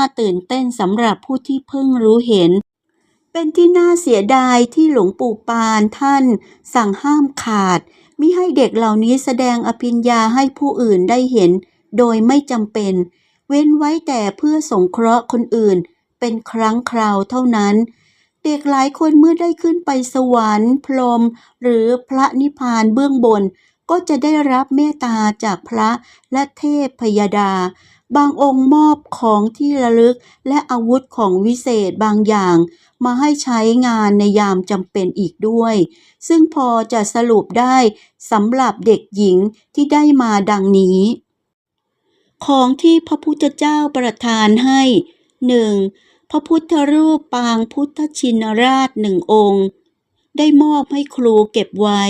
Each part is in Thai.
น่าตื่นเต้นสำหรับผู้ที่เพิ่งรู้เห็น เป็นที่น่าเสียดายที่หลวงปู่ปานท่านสั่งห้ามขาดมิให้เด็กเหล่านี้แสดงอภิญญาให้ผู้อื่นได้เห็น โดยไม่จำเป็น เว้นไว้แต่เพื่อสงเคราะห์คนอื่น เป็นครั้งคราวเท่านั้น เด็กหลายคนเมื่อได้ขึ้นไปสวรรค์ พรหมหรือพระนิพพานเบื้องบน ก็จะได้รับเมตตาจากพระและเทพพยดา บางองค์มอบของที่ระลึกและอาวุธของวิเศษบางอย่าง มาให้ใช้งานในยามจำเป็นอีกด้วย ซึ่งพอจะสรุปได้สำหรับเด็กหญิงที่ได้มาดังนี้ ของที่พระพุทธเจ้าประทานให้หนึ่งพระพุทธรูปปางพุทธชินราชหนึ่งองค์ ได้มอบให้ครูเก็บไว้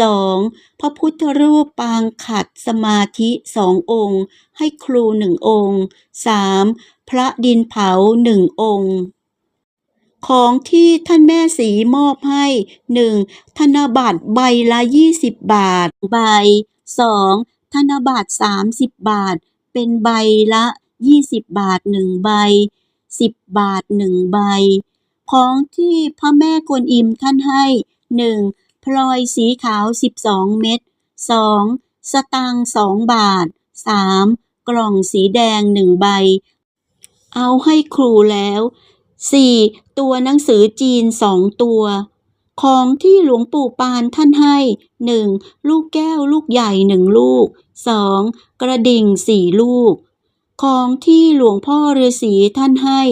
สองพระพุทธรูปปางขัดสมาธิสององค์ ให้ครูหนึ่งองค์สามพระดินเผาหนึ่งองค์ ของที่ท่านแม่สีมอบให้หนึ่งธนบัตรใบละยี่สิบบาทใบสองธนบัตรสามสิบบาท เป็นใบละยี่สิบบาทหนึ่งใบสิบบาทหนึ่งใบ ของที่พระแม่กวนอิมท่านให้หนึ่งพลอยสีขาวสิบสองเม็ดสองสตางค์สองบาทสามกล่องสีแดงหนึ่งใบ เอาให้ครูแล้ว 4. ตัวหนังสือจีนสองตัว ของที่หลวงปู่ปานท่านให้ 1. ลูกแก้วลูกใหญ่หนึ่งลูก 2. กระดิ่งสี่ลูก ของที่หลวงพ่อฤาษีท่านให้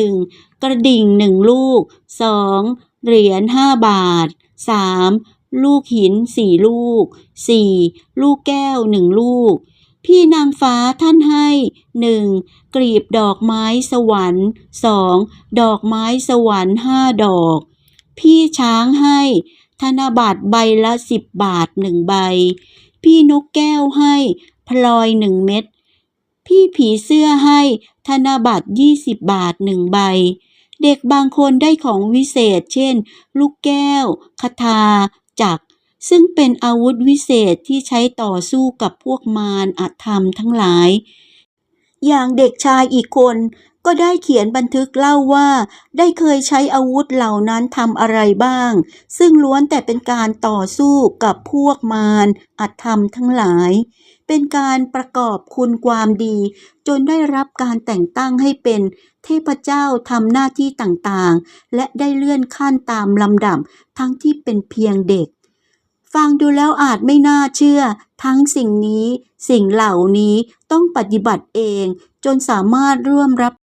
1. กระดิ่งหนึ่งลูก 2. เหรียญห้าบาท 3. ลูกหินสี่ลูก 4. ลูกแก้วหนึ่งลูก พี่นางฟ้าท่านให้หนึ่งกลีบดอกไม้สวรรค์สองดอกไม้สวรรค์ห้าดอก พี่ช้างให้ ธนบัตรใบละสิบบาทหนึ่งใบ พี่นกแก้วให้ พลอยหนึ่งเม็ด พี่ผีเสื้อให้ธนบัตรยี่สิบบาทหนึ่งใบ เด็กบางคนได้ของวิเศษ เช่น ลูกแก้ว คาถา จักรซึ่งเป็นอาวุธวิเศษที่ใช้ต่อสู้กับพวกมารอธรรมทั้งหลาย อย่างเด็กชายอีกคน ก็ได้เขียนบันทึกเล่าว่า ได้เคยใช้อาวุธเหล่านั้นทำอะไรบ้าง ซึ่งล้วนแต่เป็นการต่อสู้กับพวกมารอธรรมทั้งหลาย เป็นการประกอบคุณความดี จนได้รับการแต่งตั้งให้เป็นเทพเจ้าทำหน้าที่ต่างๆ และได้เลื่อนขั้นตามลำดับทั้งที่เป็นเพียงเด็ก ฟังดูแล้วอาจไม่น่าเชื่อ ทั้งสิ่งนี้ สิ่งเหล่านี้ต้องปฏิบัติเอง จนสามารถร่วมรับ